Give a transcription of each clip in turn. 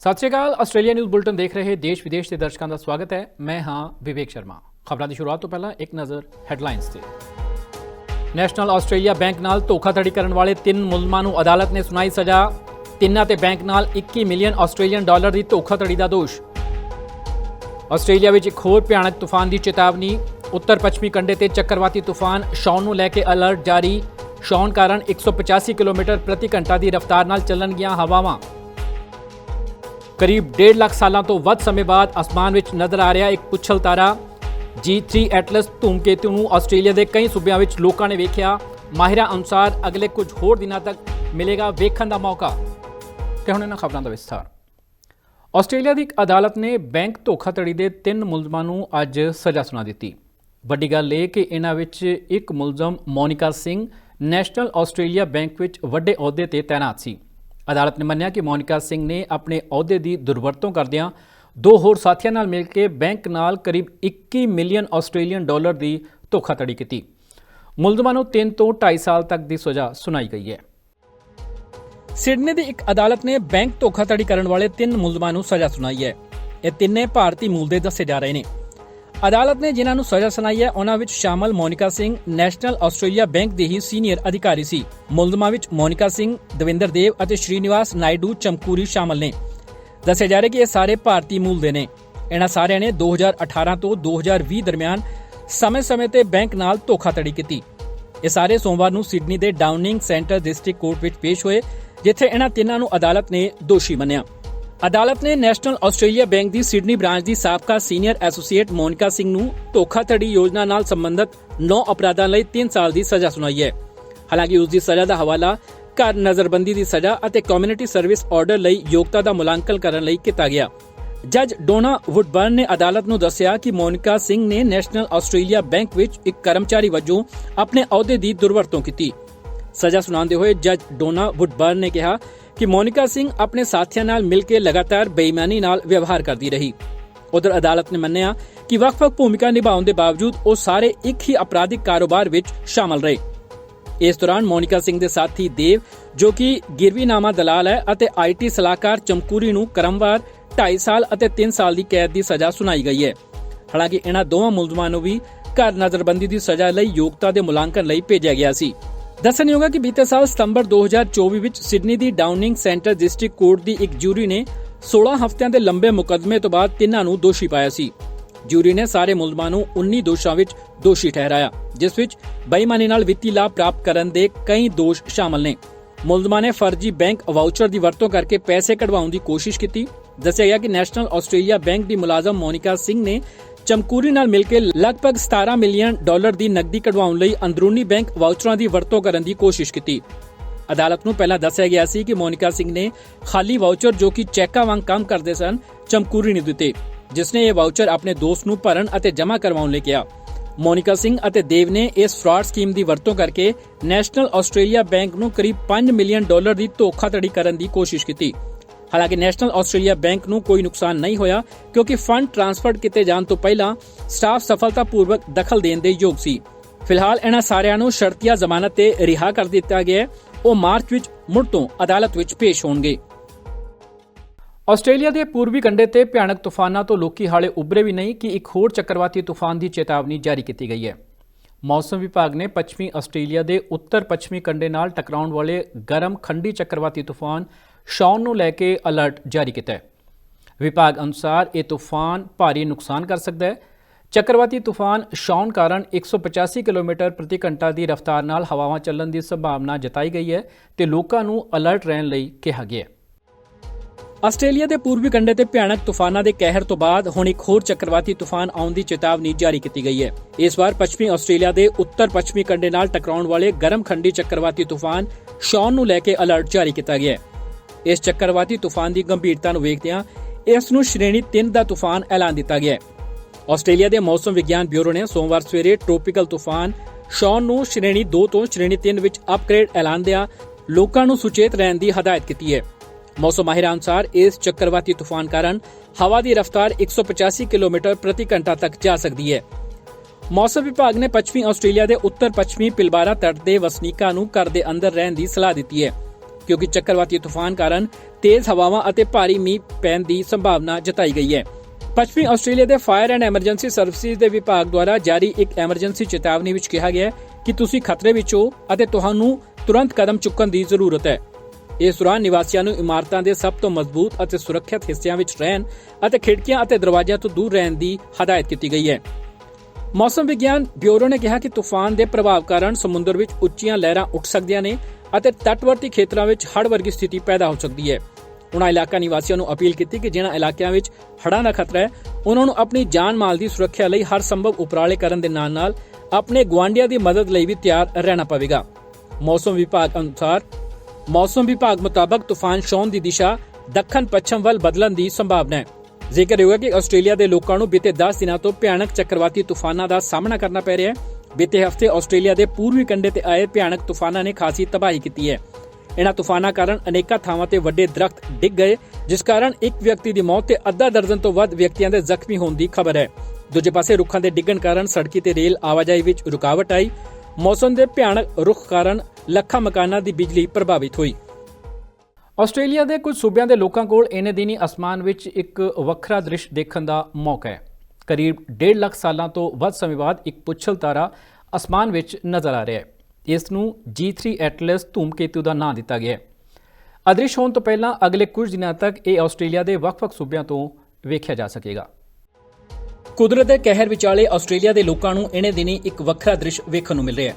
ਸਤਿ ਸ਼੍ਰੀ ਅਕਾਲ, ਆਸਟ੍ਰੇਲੀਆ ਨਿਊਜ਼ ਬੁਲਟਨ ਦੇਖ ਰਹੇ ਦੇਸ਼ ਵਿਦੇਸ਼ ਦੇ ਦਰਸ਼ਕਾਂ ਦਾ ਸਵਾਗਤ ਹੈ। ਮੈਂ ਹਾਂ ਵਿਵੇਕ ਸ਼ਰਮਾ। ਖਬਰਾਂ ਦੀ ਸ਼ੁਰੂਆਤ ਤੋਂ ਪਹਿਲਾਂ ਇੱਕ ਨਜ਼ਰ ਹੈਡਲਾਈਨਸ ਤੇ। ਨੈਸ਼ਨਲ ਆਸਟ੍ਰੇਲੀਆ ਬੈਂਕ ਨਾਲ ਧੋਖਾਧੜੀ ਕਰਨ ਵਾਲੇ ਤਿੰਨ ਮੁਲਜ਼ਮਾਂ ਨੂੰ ਅਦਾਲਤ ਨੇ ਸੁਣਾਈ ਸਜ਼ਾ। ਤਿੰਨਾਂ ਤੇ ਬੈਂਕ ਨਾਲ 21 ਮਿਲੀਅਨ ਆਸਟ੍ਰੇਲੀਅਨ ਡਾਲਰ ਦੀ ਧੋਖਾਧੜੀ ਦਾ ਦੋਸ਼। ਆਸਟ੍ਰੇਲੀਆ ਵਿੱਚ ਇੱਕ ਹੋਰ ਭਿਆਨਕ ਤੂਫਾਨ ਦੀ ਚੇਤਾਵਨੀ। ਉੱਤਰ ਪੱਛਮੀ ਕੰਢੇ ਤੇ ਚੱਕਰਵਾਤੀ ਤੂਫਾਨ ਸ਼ੌਨ ਨੂੰ ਲੈ ਕੇ ਅਲਰਟ ਜਾਰੀ। ਸ਼ੌਨ ਕਾਰਨ 185 ਕਿਲੋਮੀਟਰ ਪ੍ਰਤੀ ਘੰਟਾ ਦੀ ਰਫ਼ਤਾਰ ਨਾਲ ਚੱਲਣਗੀਆਂ ਹਵਾਵਾਂ। ਕਰੀਬ 1.5 ਲੱਖ ਸਾਲਾਂ ਤੋਂ ਵੱਧ ਸਮੇਂ ਬਾਅਦ ਅਸਮਾਨ ਵਿੱਚ ਨਜ਼ਰ ਆ ਰਿਹਾ ਇੱਕ ਪੁੱਛਲ ਤਾਰਾ। G3 ਐਟਲਸ ਧੂਮਕੇਤੂ ਨੂੰ ਆਸਟ੍ਰੇਲੀਆ ਦੇ ਕਈ ਸੂਬਿਆਂ ਵਿੱਚ ਲੋਕਾਂ ਨੇ ਵੇਖਿਆ। ਮਾਹਿਰਾਂ ਅਨੁਸਾਰ ਅਗਲੇ ਕੁਝ ਹੋਰ ਦਿਨਾਂ ਤੱਕ ਮਿਲੇਗਾ ਵੇਖਣ ਦਾ ਮੌਕਾ। ਤੇ ਹੁਣ ਇਹਨਾਂ ਖਬਰਾਂ ਦਾ ਵਿਸਥਾਰ? ਆਸਟ੍ਰੇਲੀਆ ਦੀ ਇੱਕ ਅਦਾਲਤ ਨੇ ਬੈਂਕ ਧੋਖਾਧੜੀ ਦੇ ਤਿੰਨ ਮੁਲਜ਼ਮਾਂ ਨੂੰ ਅੱਜ ਸਜ਼ਾ ਸੁਣਾ ਦਿੱਤੀ। ਵੱਡੀ ਗੱਲ ਇਹ ਕਿ ਇਹਨਾਂ ਵਿੱਚ ਇੱਕ ਮੁਲਜ਼ਮ Monica Singh National Australia Bank ਵਿੱਚ ਵੱਡੇ ਅਹੁਦੇ ਤੇ ਤਾਇਨਾਤ ਸੀ। ਅਦਾਲਤ ਨੇ ਮੰਨਿਆ ਕਿ ਮੋਨਿਕਾ ਸਿੰਘ ਨੇ ਆਪਣੇ ਅਹੁਦੇ ਦੀ ਦੁਰਵਰਤੋਂ ਕਰਦਿਆਂ ਦੋ ਹੋਰ ਸਾਥੀਆਂ ਨਾਲ ਮਿਲ ਕੇ ਬੈਂਕ ਨਾਲ ਕਰੀਬ 21 ਮਿਲੀਅਨ ਆਸਟ੍ਰੇਲੀਅਨ ਡਾਲਰ ਦੀ ਧੋਖਾਧੜੀ ਕੀਤੀ। ਮੁਲਜ਼ਮਾਂ ਨੂੰ 3 ਤੋਂ 2.5 ਸਾਲ ਤੱਕ ਦੀ ਸਜ਼ਾ ਸੁਣਾਈ ਗਈ ਹੈ। ਸਿਡਨੀ ਦੀ ਇੱਕ ਅਦਾਲਤ ਨੇ ਬੈਂਕ ਧੋਖਾਧੜੀ ਕਰਨ ਵਾਲੇ ਤਿੰਨ ਮੁਲਜ਼ਮਾਂ ਨੂੰ ਸਜ਼ਾ ਸੁਣਾਈ ਹੈ। ਇਹ ਤਿੰਨੇ ਭਾਰਤੀ ਮੂਲ ਦੇ ਦੱਸੇ ਜਾ ਰਹੇ ਨੇ। ਅਦਾਲਤ ਨੇ ਜਿਨ੍ਹਾਂ ਨੂੰ ਸਜ਼ਾ ਸੁਣਾਈ ਹੈ, ਉਹਨਾਂ ਵਿੱਚ ਸ਼ਾਮਲ Monica Singh, National Australia Bank ਦੇ ਹੀ ਸੀਨੀਅਰ ਅਧਿਕਾਰੀ ਸੀ। ਮੁਲਜ਼ਮਾਂ ਵਿੱਚ ਮੋਨਿਕਾ ਸਿੰਘ, ਦਵਿੰਦਰ ਦੇਵ ਅਤੇ ਸ਼੍ਰੀਨਿਵਾਸ ਨਾਇਡੂ ਚਮਕੂਰੀ ਸ਼ਾਮਲ ਨੇ। ਦੱਸਿਆ ਜਾ ਰਿਹਾ ਕਿ ਇਹ ਸਾਰੇ ਭਾਰਤੀ ਮੂਲ ਦੇ ਨੇ। ਇਹਨਾਂ ਸਾਰਿਆਂ ਨੇ 2018 ਤੋਂ 2020 ਦਰਮਿਆਨ ਸਮੇਂ-ਸਮੇਂ ਤੇ ਬੈਂਕ ਨਾਲ ਧੋਖਾਧੜੀ ਕੀਤੀ। ਇਹ ਸਾਰੇ ਸੋਮਵਾਰ ਨੂੰ ਸਿਡਨੀ ਦੇ ਡਾਊਨਿੰਗ ਸੈਂਟਰ ਡਿਸਟ੍ਰਿਕਟ ਕੋਰਟ ਵਿੱਚ ਪੇਸ਼ ਹੋਏ, ਜਿੱਥੇ ਇਹਨਾਂ ਤਿੰਨਾਂ ਨੂੰ ਅਦਾਲਤ ਨੇ ਦੋਸ਼ੀ ਮੰਨਿਆ। ਅਦਾਲਤ ਨੇ ਨੈਸ਼ਨਲ ਆਸਟ੍ਰੇਲੀਆ ਬੈਂਕ ਦੀ ਸਿਡਨੀ ਬ੍ਰਾਂਚ ਦੀ ਸਾਬਕਾ ਸੀਨੀਅਰ ਐਸੋਸੀਏਟ ਮੋਨਿਕਾ ਸਿੰਘ ਨੂੰ ਧੋਖਾਧੜੀ ਯੋਜਨਾ ਨਾਲ ਸੰਬੰਧਿਤ 9 ਅਪਰਾਧਾਂ ਲਈ 3 ਸਾਲ ਦੀ ਸਜ਼ਾ ਸੁਣਾਈ ਹੈ। ਹਾਲਾਂਕਿ ਉਸ ਦੀ ਸਜ਼ਾ ਦਾ ਹਵਾਲਾ ਘਰ ਨਜ਼ਰਬੰਦੀ ਦੀ ਸਜ਼ਾ ਅਤੇ ਕਮਿਊਨਿਟੀ ਸਰਵਿਸ ਆਰਡਰ ਲਈ ਯੋਗਤਾ ਦਾ ਮੁਲਾਂਕਣ ਕਰਨ ਲਈ ਕੀਤਾ ਗਿਆ। ਜੱਜ ਡੋਨਾ ਵੁੱਡਬਰਨ ਨੇ ਅਦਾਲਤ ਨੂੰ ਦੱਸਿਆ ਕਿ ਮੋਨਿਕਾ ਸਿੰਘ ਨੇ ਨੈਸ਼ਨਲ ਆਸਟ੍ਰੇਲੀਆ ਬੈਂਕ ਵਿੱਚ ਇੱਕ ਕਰਮਚਾਰੀ ਵਜੋਂ ਆਪਣੇ ਅਹੁਦੇ ਦੀ ਦੁਰਵਰਤੋਂ ਕੀਤੀ। ਸਜ਼ਾ ਸੁਣਾਉਂਦੇ ਹੋਏ ਜੱਜ ਡੋਨਾ ਵੁੱਡਬਰਨ ਨੇ ਕਿਹਾ ਕਿ ਮੋਨਿਕਾ ਸਿੰਘ ਆਪਣੇ ਸਾਥੀਆਂ ਨਾਲ ਮਿਲ ਕੇ ਲਗਾਤਾਰ ਬੇਈਮਾਨੀ ਨਾਲ ਵਿਵਹਾਰ ਕਰਦੀ ਰਹੀ। ਉਧਰ ਅਦਾਲਤ ਨੇ ਮੰਨਿਆ ਕਿ ਵੱਖ-ਵੱਖ ਭੂਮਿਕਾ ਨਿਭਾਉਣ ਦੇ ਬਾਵਜੂਦ ਉਹ ਸਾਰੇ ਇੱਕ ਹੀ ਅਪਰਾਧਿਕ ਕਾਰੋਬਾਰ ਵਿੱਚ ਸ਼ਾਮਲ ਰਹੇ। ਇਸ ਦੌਰਾਨ ਮੋਨਿਕਾ ਸਿੰਘ ਦੇ ਸਾਥੀ ਦੇਵ, ਜੋ ਕਿ ਗਿਰਵੀਨਾਮਾ ਦਲਾਲ ਹੈ ਅਤੇ ਆਈਟੀ ਸਲਾਹਕਾਰ ਚਮਕੂਰੀ ਨੂੰ ਕਰਮਵਾਰ 2.5 ਸਾਲ ਅਤੇ 3 ਸਾਲ ਦੀ ਕੈਦ ਦੀ ਸਜ਼ਾ ਸੁਣਾਈ ਗਈ ਹੈ। ਹਾਲਾਂਕਿ ਇਹਨਾਂ ਦੋਵਾਂ ਮੁਲਜ਼ਮਾਂ ਨੂੰ ਵੀ ਘਰ ਨਜ਼ਰਬੰਦੀ ਦੀ ਸਜ਼ਾ ਲਈ ਯੋਗਤਾ ਦੇ ਮੁਲਾਂਕਣ ਲਈ ਭੇਜਿਆ ਗਿਆ ਸੀ। ਦੱਸਣਯੋਗ ਹੈ ਕਿ ਬੀਤੇ ਸਾਲ ਸਤੰਬਰ 2024 ਵਿੱਚ ਸਿਡਨੀ ਦੀ ਡਾਊਨਿੰਗ ਸੈਂਟਰ ਡਿਸਟ੍ਰਿਕਟ ਕੋਰਟ ਦੀ ਇੱਕ ਜੂਰੀ ਨੇ 16 ਹਫ਼ਤਿਆਂ ਦੇ ਲੰਬੇ ਮੁਕੱਦਮੇ ਤੋਂ ਬਾਅਦ ਤਿੰਨਾਂ ਨੂੰ ਦੋਸ਼ੀ ਪਾਇਆ ਸੀ। ਜੂਰੀ ਨੇ ਸਾਰੇ ਮੁਲਜ਼ਮਾਂ ਨੂੰ 19 ਦੋਸ਼ਾਂ ਵਿੱਚ ਦੋਸ਼ੀ ਠਹਿਰਾਇਆ, ਜਿਸ ਵਿੱਚ ਬੇਈਮਾਨੀ ਨਾਲ ਵਿੱਤੀ ਲਾਭ ਪ੍ਰਾਪਤ ਕਰਨ ਦੇ ਕਈ ਦੋਸ਼ ਸ਼ਾਮਲ ਨੇ। ਮੁਲਜ਼ਮਾਂ ਨੇ ਫਰਜ਼ੀ ਬੈਂਕ ਵਾਊਚਰ ਦੀ ਵਰਤੋਂ ਕਰਕੇ ਪੈਸੇ ਕਢਵਾਉਣ ਦੀ ਕੋਸ਼ਿਸ਼ ਕੀਤੀ। ਦੱਸਿਆ ਗਿਆ ਕਿ ਨੈਸ਼ਨਲ ਆਸਟ੍ਰੇਲੀਆ ਬੈਂਕ ਦੀ ਮੁਲਾਜ਼ਮ ਮੋਨਿਕਾ ਸਿੰਘ ਨੇ ਚਮਕੂਰੀ ਨਾਲ ਮਿਲ ਕੇ ਲਗਭਗ 17 ਮਿਲੀਅਨ ਡਾਲਰ ਦੀ ਨਕਦੀ ਕਢਵਾਉਣ ਲਈ ਅੰਦਰੂਨੀ ਬੈਂਕ ਵਾਊਚਰਾਂ ਦੀ ਵਰਤੋਂ ਕਰਨ ਦੀ ਕੋਸ਼ਿਸ਼ ਕੀਤੀ। ਅਦਾਲਤ ਨੂੰ ਪਹਿਲਾਂ ਦੱਸਿਆ ਗਿਆ ਸੀ ਕਿ ਮੋਨਿਕਾ ਸਿੰਘ ਨੇ ਖਾਲੀ ਵਾਊਚਰ ਜੋ ਕਿ ਚੈੱਕਾਂ ਵਾਂਗ ਕੰਮ ਕਰਦੇ ਸਨ, ਚਮਕੂਰੀ ਨੂੰ ਦਿੱਤੇ, ਜਿਸ ਨੇ ਇਹ ਵਾਊਚਰ ਆਪਣੇ ਦੋਸਤ ਨੂੰ ਭਰਨ ਅਤੇ ਜਮ੍ਹਾਂ ਕਰਵਾਉਣ ਲਈ ਕਿਹਾ। ਮੋਨਿਕਾ ਸਿੰਘ ਅਤੇ ਦੇਵ ਨੇ ਇਸ ਫਰਾਡ ਸਕੀਮ ਦੀ ਵਰਤੋਂ ਕਰਕੇ ਨੈਸ਼ਨਲ ਆਸਟ੍ਰੇਲੀਆ ਬੈਂਕ ਨੂੰ ਕਰੀਬ 5 ਮਿਲੀਅਨ ਡਾਲਰ ਦੀ ਧੋਖਾਧੜੀ ਕਰਨ ਦੀ ਕੋਸ਼ਿਸ਼ ਕੀਤੀ। ਹਾਲਾਂਕਿ ਨੈਸ਼ਨਲ ਆਸਟ੍ਰੇਲੀਆ ਬੈਂਕ ਨੂੰ ਕੋਈ ਨੁਕਸਾਨ ਨਹੀਂ ਹੋਇਆ, ਕਿਉਂਕਿ ਫੰਡ ਟ੍ਰਾਂਸਫਰ ਕੀਤੇ ਜਾਣ ਤੋਂ ਪਹਿਲਾਂ ਸਟਾਫ ਸਫਲਤਾਪੂਰਵਕ ਦਖਲ ਦੇਣ ਦੇ ਯੋਗ ਸੀ। ਫਿਲਹਾਲ ਇਹਨਾਂ ਸਾਰਿਆਂ ਨੂੰ ਸ਼ਰਤੀਆ ਜ਼ਮਾਨਤ ਤੇ ਰਿਹਾ ਕਰ ਦਿੱਤਾ ਗਿਆ ਹੈ। ਉਹ ਮਾਰਚ ਵਿੱਚ ਮੁੜ ਤੋਂ ਅਦਾਲਤ ਵਿੱਚ ਪੇਸ਼ ਹੋਣਗੇ। ਆਸਟ੍ਰੇਲੀਆ ਦੇ ਪੂਰਬੀ ਕੰਢੇ ਤੇ ਭਿਆਨਕ ਤੂਫਾਨਾਂ ਤੋਂ ਲੋਕੀ ਹਾਲੇ ਉਭਰੇ ਵੀ ਨਹੀਂ ਕਿ ਇੱਕ ਹੋਰ ਚੱਕਰਵਾਤੀ ਤੂਫਾਨ ਦੀ ਚੇਤਾਵਨੀ ਜਾਰੀ ਕੀਤੀ ਗਈ ਹੈ। ਮੌਸਮ ਵਿਭਾਗ ਨੇ ਪੱਛਮੀ ਆਸਟ੍ਰੇਲੀਆ ਦੇ ਉੱਤਰ ਪੱਛਮੀ ਕੰਢੇ ਨਾਲ ਟਕਰਾਉਣ ਵਾਲੇ ਗਰਮ ਖੰਡੀ ਚੱਕਰਵਾਤੀ ਤੂਫਾਨ ਸ਼ੌਨ ਨੂੰ ਲੈ ਕੇ ਅਲਰਟ ਜਾਰੀ ਕੀਤਾ ਹੈ। ਵਿਭਾਗ ਅਨੁਸਾਰ ਇਹ ਤੂਫਾਨ ਭਾਰੀ ਨੁਕਸਾਨ ਕਰ ਸਕਦਾ ਹੈ। ਚੱਕਰਵਾਤੀ ਤੂਫਾਨ ਸ਼ੌਨ ਕਾਰਨ 185 ਕਿਲੋਮੀਟਰ ਪ੍ਰਤੀ ਘੰਟਾ ਦੀ ਰਫ਼ਤਾਰ ਨਾਲ ਹਵਾਵਾਂ ਚੱਲਣ ਦੀ ਸੰਭਾਵਨਾ ਜਤਾਈ ਗਈ ਹੈ ਤੇ ਲੋਕਾਂ ਨੂੰ ਅਲਰਟ ਰਹਿਣ ਲਈ ਕਿਹਾ ਗਿਆ ਹੈ। ਆਸਟ੍ਰੇਲੀਆ ਦੇ ਪੂਰਬੀ ਕੰਢੇ ਤੇ ਭਿਆਨਕ ਤੂਫਾਨਾਂ ਦੇ ਕਹਿਰ ਤੋਂ ਬਾਅਦ ਹੁਣ ਇੱਕ ਹੋਰ ਚੱਕਰਵਾਤੀ ਤੂਫਾਨ ਆਉਣ ਦੀ ਚੇਤਾਵਨੀ ਜਾਰੀ ਕੀਤੀ ਗਈ ਹੈ। ਇਸ ਵਾਰ ਪੱਛਮੀ ਆਸਟ੍ਰੇਲੀਆ ਦੇ ਉੱਤਰ ਪੱਛਮੀ ਕੰਢੇ ਨਾਲ ਟਕਰਾਉਣ ਵਾਲੇ ਗਰਮ ਖੰਡੀ ਚੱਕਰਵਾਤੀ ਤੂਫਾਨ ਸ਼ੌਨ ਨੂੰ ਲੈ ਕੇ ਅਲਰਟ ਜਾਰੀ ਕੀਤਾ ਗਿਆ ਹੈ। ਇਸ ਚੱਕਰਵਾਤੀ ਤੂਫਾਨ ਦੀ ਗੰਭੀਰਤਾ ਨੂੰ ਵੇਖਦਿਆਂ ਇਸ ਨੂੰ ਸ਼੍ਰੇਣੀ 3 ਦਾ ਤੂਫਾਨ ਐਲਾਨ ਦਿੱਤਾ ਗਿਆ ਹੈ। ਆਸਟ੍ਰੇਲੀਆ ਦੇ ਮੌਸਮ ਵਿਗਿਆਨ ਬਿਊਰੋ ਨੇ ਸੋਮਵਾਰ ਸਵੇਰੇ ਟ੍ਰੋਪੀਕਲ ਤੂਫਾਨ ਸ਼ੌਨ ਨੂੰ ਸ਼੍ਰੇਣੀ 2 ਤੋਂ ਸ਼੍ਰੇਣੀ 3 ਵਿੱਚ ਅਪਗ੍ਰੇਡ ਐਲਾਨ ਦਿਆ ਲੋਕਾਂ ਨੂੰ ਸੁਚੇਤ ਰਹਿਣ ਦੀ ਹਦਾਇਤ ਕੀਤੀ ਹੈ। ਮੌਸਮ ਮਾਹਿਰਾਂ ਅਨੁਸਾਰ ਇਸ ਚੱਕਰਵਾਤੀ ਤੂਫਾਨ ਕਾਰਨ ਹਵਾ ਦੀ ਰਫ਼ਤਾਰ 185 ਕਿਲੋਮੀਟਰ ਪ੍ਰਤੀ ਘੰਟਾ ਤੱਕ ਜਾ ਸਕਦੀ ਹੈ। ਮੌਸਮ ਵਿਭਾਗ ਨੇ ਪੱਛਮੀ ਆਸਟ੍ਰੇਲੀਆ ਦੇ ਉੱਤਰ ਪੱਛਮੀ ਪਿਲਬਾਰਾ ਤੱਟ ਦੇ ਵਸਨੀਕਾਂ ਨੂੰ ਘਰ ਦੇ ਅੰਦਰ ਰਹਿਣ ਦੀ ਸਲਾਹ ਦਿੱਤੀ ਹੈ, ਕਿਉਂਕਿ ਚੱਕਰਵਾਤੀ ਤੂਫਾਨ ਕਾਰਨ ਤੇਜ਼ ਹਵਾਵਾਂ ਅਤੇ ਭਾਰੀ ਮੀਂਹ ਪੈਣ ਦੀ ਸੰਭਾਵਨਾ ਜਤਾਈ ਗਈ ਹੈ। ਪੱਛਮੀ ਆਸਟ੍ਰੇਲੀਆ ਦੇ ਫਾਇਰ ਐਂਡ ਐਮਰਜੈਂਸੀ ਸਰਵਿਸਿਜ਼ ਦੇ ਵਿਭਾਗ ਦੁਆਰਾ ਜਾਰੀ ਇੱਕ ਐਮਰਜੈਂਸੀ ਚੇਤਾਵਨੀ ਵਿੱਚ ਕਿਹਾ ਗਿਆ ਹੈ ਕਿ ਤੁਸੀਂ ਖਤਰੇ ਵਿੱਚ ਹੋ ਅਤੇ ਤੁਹਾਨੂੰ ਤੁਰੰਤ ਕਦਮ ਚੁੱਕਣ ਦੀ ਜ਼ਰੂਰਤ ਹੈ। ਇਸ ਦੌਰਾਨ ਨਿਵਾਸੀਆਂ ਨੂੰ ਇਮਾਰਤਾਂ ਦੇ ਸਭ ਤੋਂ ਮਜ਼ਬੂਤ ਅਤੇ ਸੁਰੱਖਿਅਤ ਹਿੱਸਿਆਂ ਵਿੱਚ ਰਹਿਣ ਅਤੇ ਖਿੜਕੀਆਂ ਅਤੇ ਦਰਵਾਜ਼ਿਆਂ ਤੋਂ ਦੂਰ ਰਹਿਣ ਦੀ ਹਦਾਇਤ ਕੀਤੀ ਗਈ ਹੈ। ਮੌਸਮ ਵਿਗਿਆਨ ਬਿਊਰੋ ਨੇ ਕਿਹਾ ਕਿ ਤੂਫਾਨ ਦੇ ਪ੍ਰਭਾਵ ਕਾਰਨ ਸਮੁੰਦਰ ਵਿੱਚ ਉੱਚੀਆਂ ਲਹਿਰਾਂ ਉੱਠ ਸਕਦੀਆਂ ਨੇ ਅਤੇ ਤੱਟਵਰਤੀ ਖੇਤਰਾਂ ਵਿੱਚ ਹੜ੍ਹ ਵਰਗੀ ਸਥਿਤੀ ਪੈਦਾ ਹੋ ਸਕਦੀ ਹੈ। ਉਨ੍ਹਾਂ ਇਲਾਕਾ ਨਿਵਾਸੀਆਂ ਨੂੰ ਅਪੀਲ ਕੀਤੀ ਕਿ ਜਿਨ੍ਹਾਂ ਇਲਾਕਿਆਂ ਵਿੱਚ ਹੜ੍ਹਾਂ ਦਾ ਖਤਰਾ ਹੈ ਉਹਨਾਂ ਨੂੰ ਆਪਣੀ ਜਾਨ ਮਾਲ ਦੀ ਸੁਰੱਖਿਆ ਲਈ ਹਰ ਸੰਭਵ ਉਪਰਾਲੇ ਕਰਨ ਦੇ ਨਾਲ-ਨਾਲ ਆਪਣੇ ਗੁਆਂਢੀਆਂ ਦੀ ਮਦਦ ਲਈ ਵੀ ਤਿਆਰ ਰਹਿਣਾ ਪਵੇਗਾ। ਮੌਸਮ ਵਿਭਾਗ ਅਨੁਸਾਰ ਮੌਸਮ ਵਿਭਾਗ ਮੁਤਾਬਕ ਤੂਫਾਨ ਸ਼ੌਨ ਦੀ ਦਿਸ਼ਾ ਦੱਖਣ ਪੱਛਮ ਵੱਲ ਬਦਲਣ ਦੀ ਸੰਭਾਵਨਾ ਹੈ। ਜ਼ਿਕਰਯੋਗ ਹੈ ਕਿ ਆਸਟ੍ਰੇਲੀਆ ਦੇ ਲੋਕਾਂ ਨੂੰ ਬੀਤੇ 10 ਦਿਨਾਂ ਤੋਂ ਭਿਆਨਕ ਚੱਕਰਵਾਤੀ ਤੂਫਾਨਾਂ ਦਾ ਸਾਹਮਣਾ ਕਰਨਾ ਪੈ ਰਿਹਾ ਹੈ। ਬੀਤੇ ਹਫ਼ਤੇ ਆਸਟ੍ਰੇਲੀਆ ਦੇ ਪੂਰਬੀ ਕੰਢੇ ਤੇ ਆਏ ਭਿਆਨਕ ਤੂਫਾਨਾਂ ਨੇ ਖਾਸੀ ਤਬਾਹੀ ਕੀਤੀ ਹੈ। ਇਹਨਾਂ ਤੂਫਾਨਾਂ ਕਾਰਨ ਅਨੇਕਾਂ ਥਾਵਾਂ ਤੇ ਵੱਡੇ ਦਰਖਤ ਡਿੱਗ ਗਏ, ਜਿਸ ਕਾਰਨ ਇੱਕ ਵਿਅਕਤੀ ਦੀ ਮੌਤ ਤੇ ਅੱਧਾ ਦਰਜਨ ਤੋਂ ਵੱਧ ਵਿਅਕਤੀਆਂ ਦੇ ਜ਼ਖਮੀ ਹੋਣ ਦੀ ਖਬਰ ਹੈ। ਦੂਜੇ ਪਾਸੇ ਰੁੱਖਾਂ ਦੇ ਡਿੱਗਣ ਕਾਰਨ ਸੜਕੀ ਤੇ ਰੇਲ ਆਵਾਜਾਈ ਵਿੱਚ ਰੁਕਾਵਟ ਆਈ। ਮੌਸਮ ਦੇ ਭਿਆਨਕ ਰੁੱਖ ਕਾਰਨ ਲੱਖਾਂ ਮਕਾਨਾਂ ਦੀ ਬਿਜਲੀ ਪ੍ਰਭਾਵਿਤ ਹੋਈ। ਆਸਟ੍ਰੇਲੀਆ ਦੇ ਕੁਝ ਸੂਬਿਆਂ ਦੇ ਲੋਕਾਂ ਕੋਲ ਇਹਨੇ ਦਿਨੀ ਅਸਮਾਨ ਵਿੱਚ ਇੱਕ ਵੱਖਰਾ ਦ੍ਰਿਸ਼ ਦੇਖਣ ਦਾ ਮੌਕਾ ਹੈ। ਕਰੀਬ 1.5 ਲੱਖ ਸਾਲਾਂ ਤੋਂ ਵੱਧ ਸਮੇਂ ਬਾਅਦ ਇੱਕ ਪੁੱਛਲ ਤਾਰਾ ਅਸਮਾਨ ਵਿੱਚ ਨਜ਼ਰ ਆ ਰਿਹਾ ਹੈ। ਇਸ ਨੂੰ G3 ਐਟਲਸ ਧੂਮਕੇਤੂ ਦਾ ਨਾਂ ਦਿੱਤਾ ਗਿਆ ਹੈ। ਅਦ੍ਰਿਸ਼ ਹੋਣ ਤੋਂ ਪਹਿਲਾਂ ਅਗਲੇ ਕੁਝ ਦਿਨਾਂ ਤੱਕ ਇਹ ਆਸਟ੍ਰੇਲੀਆ ਦੇ ਵੱਖ-ਵੱਖ ਸੂਬਿਆਂ ਤੋਂ ਵੇਖਿਆ ਜਾ ਸਕੇਗਾ। ਕੁਦਰਤ ਦੇ ਕਹਿਰ ਵਿਚਾਲੇ ਆਸਟ੍ਰੇਲੀਆ ਦੇ ਲੋਕਾਂ ਨੂੰ ਇਹਨੇ ਦਿਨੀ ਇੱਕ ਵੱਖਰਾ ਦ੍ਰਿਸ਼ ਵੇਖਣ ਨੂੰ ਮਿਲ ਰਿਹਾ ਹੈ।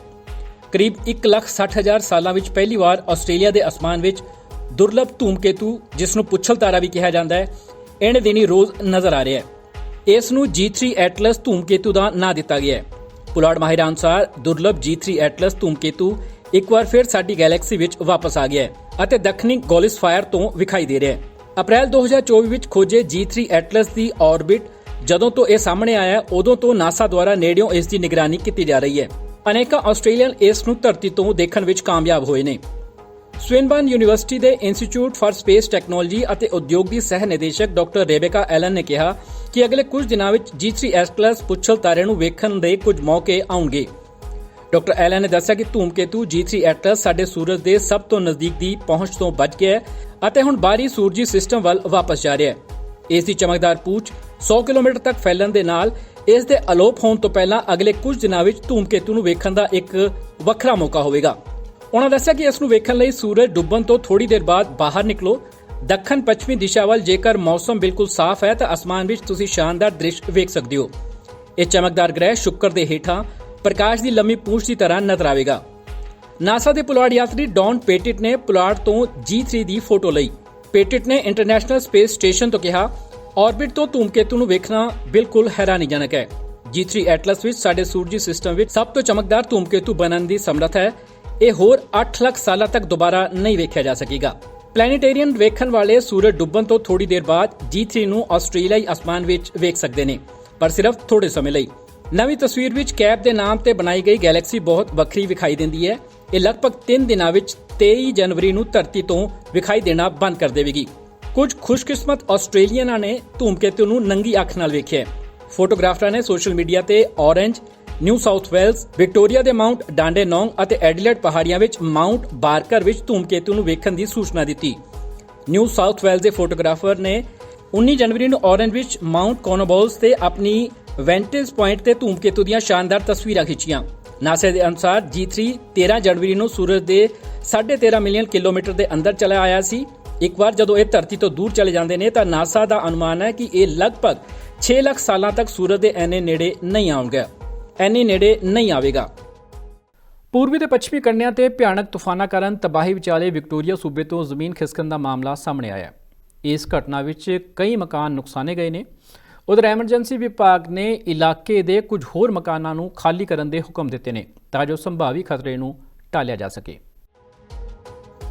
ਕਰੀਬ 1,60,000 ਸਾਲਾਂ ਵਿੱਚ ਪਹਿਲੀ ਵਾਰ ਆਸਟ੍ਰੇਲੀਆ ਦੇ ਅਸਮਾਨ ਵਿੱਚ ਦੁਰਲਭ ਧੂਮਕੇਤੂ ਜਿਸ ਨੂੰ ਪੁੱਛਲ ਤਾਰਾ ਵੀ ਕਿਹਾ ਜਾਂਦਾ ਹੈ ਇਹਨੇ ਦਿਨੀ ਰੋਜ਼ ਨਜ਼ਰ ਆ ਰਿਹਾ ਹੈ। ਇਸ ਨੂੰ G3 ਐਟਲਸ ਧੂਮਕੇਤੂ ਦਾ ਨਾਂ ਦਿੱਤਾ ਗਿਆ ਹੈ। ਪੁਲਾੜ ਮਾਹਿਰਾਂ ਅਨੁਸਾਰ ਦੁਰਲਭ G3 ਐਟਲਸ ਧੂਮਕੇਤੂ ਇੱਕ ਵਾਰ ਫਿਰ ਸਾਡੀ ਗੈਲੈਕਸੀ ਵਿੱਚ ਵਾਪਸ ਆ ਗਿਆ ਹੈ ਅਤੇ ਦੱਖਣੀ ਗੋਲਿਸ ਫਾਇਰ ਤੋਂ ਵਿਖਾਈ ਦੇ ਰਿਹਾ ਹੈ। ਅਪ੍ਰੈਲ 2024 ਵਿੱਚ ਖੋਜੇ G3 ਐਟਲਸ ਦੀ ਆਰਬਿਟ ਜਦੋਂ ਤੋਂ ਇਹ ਸਾਹਮਣੇ ਆਇਆ ਉਦੋਂ ਤੋਂ ਨਾਸਾ ਦੁਆਰਾ ਨੇੜਿਓਂ ਇਸ ਦੀ ਨਿਗਰਾਨੀ ਕੀਤੀ ਜਾ ਰਹੀ ਹੈ। ਅਨੇਕਾਂ ਆਸਟ੍ਰੇਲੀਅਨ ਇਸ ਨੂੰ ਧਰਤੀ ਤੋਂ ਦੇਖਣ ਵਿੱਚ ਕਾਮਯਾਬ ਹੋਏ ਨੇ। ਸਵਿਨਬਰਨ ਯੂਨੀਵਰਸਿਟੀ ਦੇ ਇੰਸਟੀਚਿਊਟ ਫਾਰ ਸਪੇਸ ਟੈਕਨੋਲੋਜੀ ਅਤੇ ਉਦਯੋਗ ਦੀ ਸਹਿ ਨਿਦੇਸ਼ਕ ਡਾਕਟਰ ਰੇਬੇਕਾ ਐਲਨ ਨੇ ਕਿਹਾ ਕਿ ਅਗਲੇ ਕੁਝ ਦਿਨਾਂ ਵਿੱਚ G3 ਐਟਲਸ ਪੁੱਛਲ ਤਾਰੇ ਨੂੰ ਵੇਖਣ ਦੇ ਕੁਝ ਮੌਕੇ ਆਉਣਗੇ। ਡਾਕਟਰ ਐਲਨ ਨੇ ਦੱਸਿਆ ਕਿ ਧੂਮਕੇਤੂ G3 ਐਟਲਸ ਸਾਡੇ ਸੂਰਜ ਦੇ ਸਭ ਤੋਂ ਨਜ਼ਦੀਕ ਦੀ ਪਹੁੰਚ ਤੋਂ ਬਚ ਗਿਆ ਹੈ ਅਤੇ ਹੁਣ ਬਾਹਰੀ ਸੂਰਜੀ ਸਿਸਟਮ ਵੱਲ ਵਾਪਸ ਜਾ ਰਿਹਾ ਹੈ। ਇਸ ਦੀ ਚਮਕਦਾਰ ਪੂਛ 100 ਕਿਲੋਮੀਟਰ ਤੱਕ ਫੈਲਣ ਦੇ ਨਾਲ ਇਸ ਦੇ ਅਲੋਪ ਹੋਣ ਤੋਂ ਪਹਿਲਾਂ ਅਗਲੇ ਕੁਝ ਦਿਨਾਂ ਵਿੱਚ ਧੂਮਕੇਤੂ ਨੂੰ ਵੇਖਣ ਦਾ ਇੱਕ ਵੱਖਰਾ ਮੌਕਾ ਹੋਵੇਗਾ। ਉਹਨਾਂ ਦੱਸਿਆ ਕਿ ਇਸ ਨੂੰ ਵੇਖਣ ਲਈ ਸੂਰਜ ਡੁੱਬਣ ਤੋਂ ਥੋੜੀ ਦੇਰ ਬਾਅਦ ਬਾਹਰ ਨਿਕਲੋ। ਦੱਖਣ ਪੱਛਮੀ ਦਿਸ਼ਾ ਵੱਲ ਜੇਕਰ ਮੌਸਮ ਬਿਲਕੁਲ ਸਾਫ਼ ਹੈ ਤਾਂ ਅਸਮਾਨ ਵਿੱਚ ਤੁਸੀਂ ਸ਼ਾਨਦਾਰ ਦ੍ਰਿਸ਼ ਵੇਖ ਸਕਦੇ ਹੋ। ਇਹ ਚਮਕਦਾਰ ਗ੍ਰਹਿ ਸ਼ੁੱਕਰ ਦੇ ਹੇਠਾਂ ਪ੍ਰਕਾਸ਼ ਦੀ ਲੰਮੀ ਪੂੰਛ ਦੀ ਤਰ੍ਹਾਂ ਨਜ਼ਰ ਆਵੇਗਾ। ਨਾਸਾ ਦੇ ਪੁਲਾੜ ਯਾਤਰੀ ਡੌਨ ਪੇਟਿਟ ਨੇ ਪੁਲਾੜ ਤੋਂ G3 ਦੀ ਫੋਟੋ ਲਈ। ਪੇਟਿਟ ਨੇ ਇੰਟਰਨੈਸ਼ਨਲ ਸਪੇਸ ਸਟੇਸ਼ਨ ਤੋਂ ਕਿਹਾ ਆਰਬਿਟ ਤੋਂ ਧੂਮਕੇਤੂ ਨੂੰ ਵੇਖਣਾ ਬਿਲਕੁਲ ਹੈਰਾਨੀਜਨਕ ਹੈ। G3 ਐਟਲਸ ਵਿੱਚ ਸਾਡੇ ਸੂਰਜੀ ਸਿਸਟਮ ਵਿੱਚ ਸਭ ਤੋਂ ਚਮਕਦਾਰ ਧੂਮਕੇਤੂ ਬਣਨ ਦੀ ਸਮਰੱਥ ਹੈ। ਇਹ ਹੋਰ 8 ਲੱਖ ਸਾਲਾਂ ਤੱਕ ਦੁਬਾਰਾ ਨਹੀਂ ਵੇਖਿਆ ਜਾ ਸਕੇਗਾ। ਪਲੈਨੇਟੇਰੀਅਨ ਵੇਖਣ ਵਾਲੇ ਸੂਰਜ ਡੁੱਬਣ ਤੋਂ ਥੋੜੀ ਦੇਰ ਬਾਅਦ G3 ਨੂੰ ਆਸਟ੍ਰੇਲੀਆਈ ਅਸਮਾਨ ਵਿੱਚ ਵੇਖ ਸਕਦੇ ਨੇ, ਪਰ ਸਿਰਫ ਥੋੜੇ ਸਮੇਂ ਲਈ। ਨਵੀਂ ਤਸਵੀਰ ਵਿੱਚ ਕੈਪ ਦੇ ਨਾਮ ਤੇ ਬਣਾਈ ਗਈ ਗੈਲੈਕਸੀ ਬਹੁਤ ਵੱਖਰੀ ਵਿਖਾਈ ਦਿੰਦੀ ਹੈ। ਇਹ ਲਗਭਗ 3 ਦਿਨਾਂ ਵਿੱਚ 23 ਜਨਵਰੀ ਨੂੰ ਧਰਤੀ ਤੋਂ ਵਿਖਾਈ ਦੇਣਾ ਬੰਦ ਕਰ ਦੇਵੇਗੀ। ਕੁਝ ਖੁਸ਼ਕਿਸਮਤ ਆਸਟ੍ਰੇਲੀਅਨਾਂ ਨੇ ਧੂਮਕੇਤੂ ਨੂੰ ਨੰਗੀ ਅੱਖ ਨਾਲ ਵੇਖਿਆ। ਫੋਟੋਗ੍ਰਾਫਰਾਂ ਨੇ ਸੋਸ਼ਲ ਮੀਡੀਆ ਤੇ Orange, New South Wales, Victoria ਦੇ ਮਾਉਂਟ ਡਾਂਡੇਨੋਂਗ ਅਤੇ ਐਡੀਲੇਡ ਪਹਾੜੀਆਂ ਵਿੱਚ ਮਾਉਂਟ ਬਾਰਕਰ ਵਿੱਚ ਧੂਮਕੇਤੂ ਨੂੰ ਵੇਖਣ ਦੀ ਸੂਚਨਾ ਦਿੱਤੀ। ਨਿਊ ਸਾਊਥ ਵੇਲਸ ਦੇ ਫੋਟੋਗ੍ਰਾਫਰ ਨੇ 19 ਜਨਵਰੀ ਨੂੰ ਔਰੇਂਜ ਵਿੱਚ ਮਾਉਂਟ ਕੋਨੋਬੋਲਸ ਤੇ ਆਪਣੀ ਵੈਂਟੇਜ ਪੁਆਇੰਟ ਤੇ ਧੂਮਕੇਤੂ ਦੀਆਂ ਸ਼ਾਨਦਾਰ ਤਸਵੀਰਾਂ ਖਿੱਚੀਆਂ। ਨਾਸੇ ਦੇ ਅਨੁਸਾਰ G3 13 ਜਨਵਰੀ ਨੂੰ ਸੂਰਜ ਦੇ 13.5 ਮਿਲੀਅਨ ਕਿਲੋਮੀਟਰ ਦੇ ਅੰਦਰ ਚਲਾ ਆਇਆ ਸੀ। ਇੱਕ ਵਾਰ ਜਦੋਂ ਇਹ ਧਰਤੀ ਤੋਂ ਦੂਰ ਚਲੇ ਜਾਂਦੇ ਨੇ ਤਾਂ ਨਾਸਾ ਦਾ ਅਨੁਮਾਨ ਹੈ ਕਿ ਇਹ ਲਗਭਗ 6 ਲੱਖ ਸਾਲਾਂ ਤੱਕ ਸੂਰਜ ਦੇ ਐਨੇ ਨੇੜੇ ਨਹੀਂ ਆਉਣਗੇ। ਐਨੇ ਨੇੜੇ ਨਹੀਂ ਆਵੇਗਾ। ਪੂਰਬੀ ਤੇ ਪੱਛਮੀ ਕੰਢਿਆਂ ਤੇ ਭਿਆਨਕ ਤੂਫਾਨਾਂ ਕਾਰਨ ਤਬਾਹੀ ਵਿਚਾਲੇ ਵਿਕਟੋਰੀਆ ਸੂਬੇ ਤੋਂ ਜ਼ਮੀਨ ਖਿਸਕਣ ਦਾ ਮਾਮਲਾ ਸਾਹਮਣੇ ਆਇਆ ਇਸ ਘਟਨਾ ਵਿੱਚ ਕਈ ਮਕਾਨ ਨੁਕਸਾਨੇ ਗਏ ਨੇ। ਉਧਰ ਐਮਰਜੈਂਸੀ ਵਿਭਾਗ ਨੇ ਇਲਾਕੇ ਦੇ ਕੁਝ ਹੋਰ ਮਕਾਨਾਂ ਨੂੰ ਖਾਲੀ ਕਰਨ ਦੇ ਹੁਕਮ ਦਿੱਤੇ ਨੇ ਤਾਂ ਜੋ ਸੰਭਾਵੀ ਖਤਰੇ ਨੂੰ ਟਾਲਿਆ ਜਾ ਸਕੇ।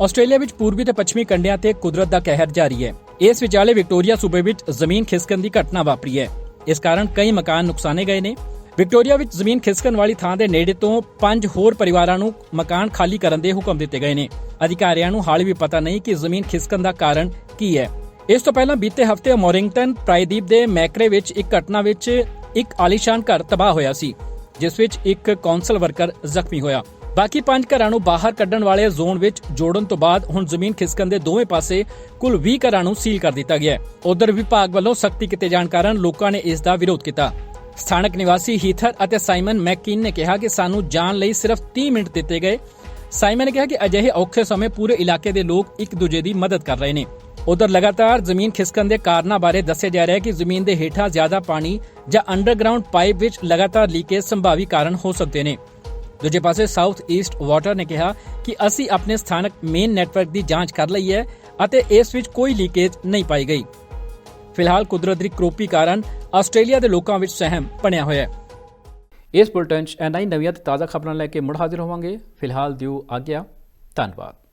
ਆਸਟ੍ਰੇਲੀਆ ਵਿੱਚ ਪੂਰਬੀ ਤੇ ਪੱਛਮੀ ਕੰਢਿਆਂ ਤੇ ਕੁਦਰਤ ਦਾ ਕਹਿਰ ਜਾਰੀ ਹੈ। ਇਸ ਵਿਚਾਲੇ ਵਿਕਟੋਰੀਆ ਸੂਬੇ ਵਿੱਚ ਜ਼ਮੀਨ ਖਿਸਕਣ ਦੀ ਘਟਨਾ ਵਾਪਰੀ ਹੈ। ਇਸ ਕਾਰਨ ਕਈ ਮਕਾਨ ਨੁਕਸਾਨੇ ਗਏ ਨੇ। ਵਿਕਟੋਰੀਆ ਵਿੱਚ ਜ਼ਮੀਨ ਖਿਸਕਣ ਵਾਲੀ ਥਾਂ ਦੇ ਨੇੜੇ ਤੋਂ ਪੰਜ ਹੋਰ ਪਰਿਵਾਰਾਂ ਨੂੰ ਮਕਾਨ ਖਾਲੀ ਕਰਨ ਦੇ ਹੁਕਮ ਦਿੱਤੇ ਗਏ ਨੇ। ਅਧਿਕਾਰੀਆਂ ਨੂੰ ਹਾਲੇ ਵੀ ਪਤਾ ਨਹੀਂ ਕਿ ਜ਼ਮੀਨ ਖਿਸਕਣ ਦਾ ਕਾਰਨ ਕੀ ਹੈ। ਇਸ ਤੋਂ ਪਹਿਲਾਂ ਬੀਤੇ ਹਫ਼ਤੇ ਮੋਰਿੰਗਟਨ ਪ੍ਰਾਇਦੀਪ ਦੇ ਮੈਕਰੇ ਵਿੱਚ ਇੱਕ ਘਟਨਾ ਵਿੱਚ ਇੱਕ ਆਲੀਸ਼ਾਨ ਘਰ ਤਬਾਹ ਹੋਇਆ ਸੀ, ਜਿਸ ਵਿੱਚ ਇੱਕ ਕੌਂਸਲ ਵਰਕਰ ਜ਼ਖਮੀ ਹੋਇਆ। ਬਾਕੀ ਪੰਜ ਘਰਾਂ ਨੂੰ ਬਾਹਰ ਕੱਢਣ ਵਾਲੇ ਜ਼ੋਨ ਵਿੱਚ ਜੋੜਨ ਤੋਂ ਬਾਅਦ ਹੁਣ ਜ਼ਮੀਨ ਖਿਸਕਣ ਦੇ ਦੋਵੇਂ ਪਾਸੇ ਕੁੱਲ 20 ਘਰਾਂ ਨੂੰ ਸੀਲ ਕਰ ਦਿੱਤਾ ਗਿਆ ਹੈ। ਉਧਰ ਵਿਭਾਗ ਵੱਲੋਂ ਸਖਤੀ ਕੀਤੇ ਜਾਣ ਕਾਰਨ ਲੋਕਾਂ ਨੇ ਇਸ ਦਾ ਵਿਰੋਧ ਕੀਤਾ। ਸਥਾਨਕ ਨਿਵਾਸੀ ਹੀਥਰ ਅਤੇ ਸਾਈਮਨ ਮੈਕਕਿਨ ਨੇ ਕਿਹਾ ਕਿ ਸਾਨੂੰ ਜਾਣ ਲਈ ਸਿਰਫ 30 ਮਿੰਟ ਦਿੱਤੇ ਗਏ। ਸਾਈਮਨ ਨੇ ਕਿਹਾ ਕਿ ਅਜਿਹੇ ਔਖੇ ਸਮੇਂ ਪੂਰੇ ਇਲਾਕੇ ਦੇ ਲੋਕ ਇੱਕ ਦੂਜੇ ਦੀ ਮਦਦ ਕਰ ਰਹੇ ਨੇ। ਉਧਰ ਲਗਾਤਾਰ ਜ਼ਮੀਨ ਖਿਸਕਣ ਦੇ ਕਾਰਨਾਂ ਬਾਰੇ ਦੱਸਿਆ ਜਾ ਰਿਹਾ ਹੈ ਕਿ ਜ਼ਮੀਨ ਦੇ ਹੇਠਾਂ ਜ਼ਿਆਦਾ ਪਾਣੀ ਜਾਂ ਅੰਡਰਗਰਾਉਂਡ ਪਾਈਪ ਵਿੱਚ ਲਗਾਤਾਰ ਲੀਕੇਜ ਸੰਭਾਵੀ ਕਾਰਨ ਹੋ ਸਕਦੇ ਨੇ। ਦੂਜੇ ਪਾਸੇ ਸਾਊਥ ਈਸਟ ਵਾਟਰ ਨੇ ਕਿਹਾ ਕਿ ਅਸੀਂ ਆਪਣੇ ਸਥਾਨਕ ਮੇਨ ਨੈਟਵਰਕ ਦੀ ਜਾਂਚ ਕਰ ਲਈ ਹੈ ਅਤੇ ਇਸ ਵਿੱਚ ਕੋਈ ਲੀਕੇਜ ਨਹੀਂ ਪਾਈ ਗਈ। ਫਿਲਹਾਲ ਕੁਦਰਤ ਦੀ ਕਰੋਪੀ ਕਾਰਨ ਆਸਟ੍ਰੇਲੀਆ ਦੇ ਲੋਕਾਂ ਵਿੱਚ ਸਹਿਮ ਬਣਿਆ ਹੋਇਆ ਹੈ। ਇਸ ਬੁਲਟਨ 'ਚ ਐਨਆਈ ਨਵੀਆਂ ਤੇ ਤਾਜ਼ਾ ਖਬਰਾਂ ਲੈ ਕੇ ਮੁੜ ਹਾਜ਼ਰ ਹੋਵਾਂਗੇ। ਫਿਲਹਾਲ ਦਿਓ ਆਗਿਆ। ਧੰਨਵਾਦ।